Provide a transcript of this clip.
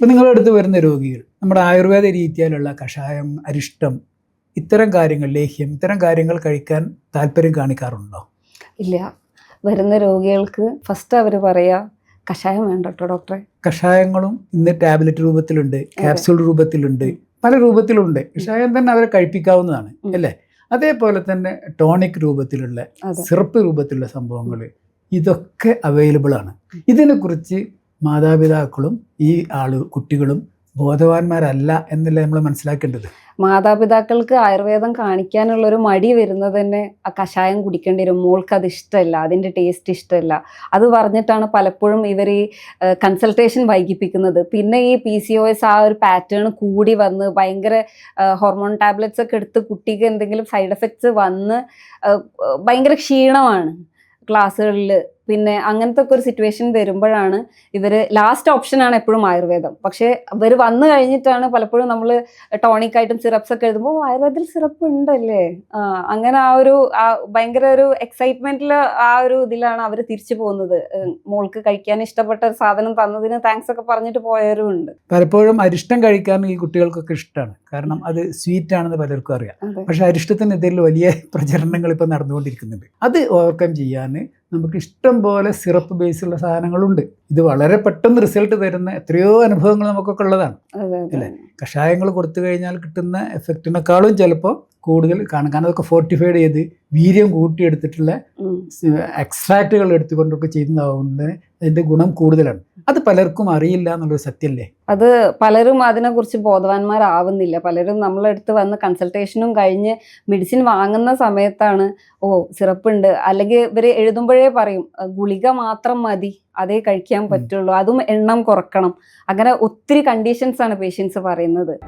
ഇപ്പം നിങ്ങളുടെ അടുത്ത് വരുന്ന രോഗികൾ നമ്മുടെ ആയുർവേദ രീതിയിലുള്ള കഷായം അരിഷ്ടം ഇത്തരം കാര്യങ്ങൾ ലേഹ്യം ഇത്തരം കാര്യങ്ങൾ കഴിക്കാൻ താല്പര്യം കാണിക്കാറുണ്ടോ? ഇല്ല. വരുന്ന രോഗികൾക്ക് ഫസ്റ്റ് അവർ പറയാ കഷായം വേണ്ട കേട്ടോ ഡോക്ടറെ. കഷായങ്ങളും ഇന്ന് ടാബ്ലറ്റ് രൂപത്തിലുണ്ട് ക്യാപ്സ്യൂൾ രൂപത്തിലുണ്ട് പല രൂപത്തിലുണ്ട്. കഷായം തന്നെ അവരെ കഴിപ്പിക്കാവുന്നതാണ് അല്ലേ? അതേപോലെ തന്നെ ടോണിക് രൂപത്തിലുള്ള സിറപ്പ് രൂപത്തിലുള്ള സംഭവങ്ങൾ ഇതൊക്കെ അവൈലബിൾ ആണ്. ഇതിനെക്കുറിച്ച് മാതാപിതാക്കളും ഈ ആൾ കുട്ടികളും ബോധവാന്മാരല്ല എന്നല്ലേ നമ്മൾ മനസ്സിലാക്കേണ്ടത്. മാതാപിതാക്കൾക്ക് ആയുർവേദം കാണിക്കാനുള്ള ഒരു മടി വരുന്നത് തന്നെ ആ കഷായം കുടിക്കേണ്ടി വരും. മോൾക്ക് അത് ഇഷ്ടമല്ല അതിന്റെ ടേസ്റ്റ് ഇഷ്ടമല്ല അത് പറഞ്ഞിട്ടാണ് പലപ്പോഴും ഇവർ ഈ കൺസൾട്ടേഷൻ വൈകിപ്പിക്കുന്നത്. പിന്നെ ഈ പി സി ഒ എസ് ആ ഒരു പാറ്റേൺ കൂടി വന്ന് ഭയങ്കര ഹോർമോൺ ടാബ്ലറ്റ്സ് ഒക്കെ എടുത്ത് കുട്ടിക്ക് എന്തെങ്കിലും സൈഡ് എഫക്ട്സ് വന്ന് ഭയങ്കര ക്ഷീണമാണ്. ക്ലാസ്സുകളിൽ പിന്നെ അങ്ങനത്തെ ഒക്കെ ഒരു സിറ്റുവേഷൻ വരുമ്പോഴാണ് ഇവർ ലാസ്റ്റ് ഓപ്ഷനാണ് എപ്പോഴും ആയുർവേദം. പക്ഷേ ഇവർ വന്നു കഴിഞ്ഞിട്ടാണ് പലപ്പോഴും നമ്മൾ ടോണിക് ആയിട്ടും സിറപ്സ് ഒക്കെ എഴുതുമ്പോൾ "ഓ, ആയുർവേദത്തിൽ സിറപ്പ് ഉണ്ടല്ലേ? ആ അങ്ങനെ ആ ഒരു ആ ഭയങ്കര ഒരു എക്സൈറ്റ്മെന്റിൽ ആ ഒരു ഇതിലാണ് അവർ തിരിച്ചു പോകുന്നത്. മോൾക്ക് കഴിക്കാൻ ഇഷ്ടപ്പെട്ട ഒരു സാധനം തന്നതിന് താങ്ക്സ് ഒക്കെ പറഞ്ഞിട്ട് പോയവരും ഉണ്ട്. പലപ്പോഴും അരിഷ്ടം കഴിക്കാൻ ഈ കുട്ടികൾക്കൊക്കെ ഇഷ്ടമാണ്. കാരണം അത് സ്വീറ്റ് ആണെന്ന് പലർക്കും അറിയാം. പക്ഷെ അരിഷ്ടത്തിനെതിരിൽ വലിയ പ്രചരണങ്ങൾ ഇപ്പൊ നടന്നുകൊണ്ടിരിക്കുന്നുണ്ട്. അത് ഓവർകം ചെയ്യാൻ നമുക്ക് ഇഷ്ടം പോലെ സിറപ്പ് ബേസുള്ള സാധനങ്ങളുണ്ട്. ഇത് വളരെ പെട്ടെന്ന് റിസൾട്ട് തരുന്ന എത്രയോ അനുഭവങ്ങൾ നമുക്കൊക്കെ ഉള്ളതാണ്. അല്ലേ? കഷായങ്ങൾ കൊടുത്തു കഴിഞ്ഞാൽ കിട്ടുന്ന എഫക്റ്റിനേക്കാളും ചിലപ്പോൾ കൂടുതൽ കാണും കാരണം അതൊക്കെ ഫോർട്ടിഫൈഡ് ചെയ്ത് വീര്യം കൂട്ടിയെടുത്തിട്ടുള്ള. എക്സ്ട്രാക്റ്റുകൾ എടുത്തുകൊണ്ടൊക്കെ ചെയ്യുന്നതുകൊണ്ട് അതിന്റെ ഗുണം കൂടുതലാണ്. അത് പലർക്കും അറിയില്ല എന്നുള്ളൊരു സത്യമല്ലേ? അത് പലരും അതിനെക്കുറിച്ച് ബോധവാന്മാരാവുന്നില്ല. പലരും നമ്മളെടുത്ത് വന്ന് കൺസൾട്ടേഷനും കഴിഞ്ഞ് മെഡിസിൻ വാങ്ങുന്ന സമയത്താണ് ഓ സിറപ്പ് ഉണ്ട് അല്ലെങ്കിൽ ഇവർ എഴുതുമ്പോഴേ പറയും ഗുളിക മാത്രം മതി അതേ കഴിക്കാൻ ചെയ്യാൻ പറ്റുള്ളൂ. അതും എണ്ണം കുറക്കണം. അങ്ങനെ ഒത്തിരി കണ്ടീഷൻസ് ആണ് പേഷ്യൻസ് പറയുന്നത്.